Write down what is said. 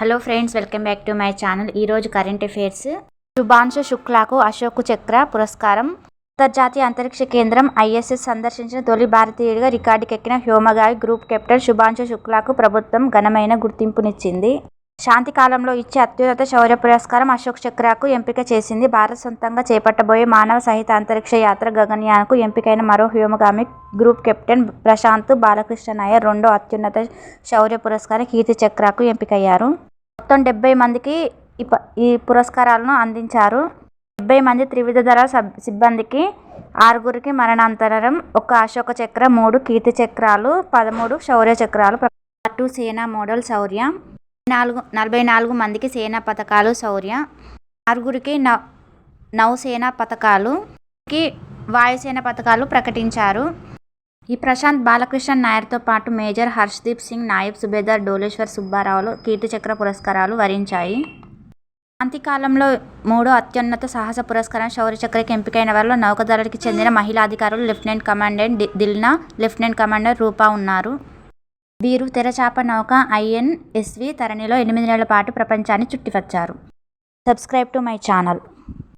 Hello friends welcome back to my channel. ఈరోజు current affairs. Shubhanshu శుక్లాకు అశోక్ చక్ర పురస్కారం. అంతర్జాతీయ అంతరిక్ష కేంద్రం ఐఎస్ఎస్ సందర్శించిన తొలి భారతీయుడిగా రికార్డుకెక్కిన హ్యోమగాయ్ గ్రూప్ కెప్టెన్ శుభాంశు శుక్లాకు ప్రభుత్వం ఘనమైన గుర్తింపునిచ్చింది. శాంతి కాలంలో ఇచ్చే అత్యున్నత శౌర్య పురస్కారం అశోక్ చక్రకు ఎంపిక చేసింది. భారత్ సొంతంగా చేపట్టబోయే మానవ సహిత అంతరిక్ష యాత్ర గగన్యాన్కు ఎంపికైన మరో హ్యోమగామి గ్రూప్ కెప్టెన్ ప్రశాంత్ బాలకృష్ణ నాయర్ రెండో అత్యున్నత శౌర్య పురస్కారం కీర్తి చక్రకు ఎంపికయ్యారు. మొత్తం డెబ్బై మందికి ఈ ప ఈ పురస్కారాలను అందించారు. డెబ్బై మంది త్రివిధ ధర సబ్ సిబ్బందికి ఆరుగురికి మరణాంతరం ఒక అశోక చక్ర మూడు కీర్తి చక్రాలు పదమూడు శౌర్య చక్రాలు టూ సేనా మోడల్ శౌర్య నాలుగు నలభై నాలుగు మందికి సేనా పథకాలు శౌర్య ఆరుగురికి నౌ నౌసేన పథకాలు కి వాయుసేన పథకాలు ప్రకటించారు. ఈ ప్రశాంత్ బాలకృష్ణ నాయర్తో పాటు మేజర్ హర్షదీప్ సింగ్ నాయబ్ సుబేదార్ డోలేశ్వర్ సుబ్బారావులు కీర్తిచక్ర పురస్కారాలు వరించాయి. శాంతికాలంలో మూడో అత్యున్నత సాహస పురస్కారం శౌర్యచక్రకి ఎంపికైన వారిలో నౌకదళకి చెందిన మహిళా అధికారులు lieutenant commandant Dilna lieutenant commander Roopa ఉన్నారు. వీరు తెరచాప నౌక ఐఎన్ఎస్వి తరణిలో ఎనిమిది నెలల పాటు ప్రపంచాన్ని చుట్టివచ్చారు సబ్స్క్రైబ్ టు మై ఛానల్.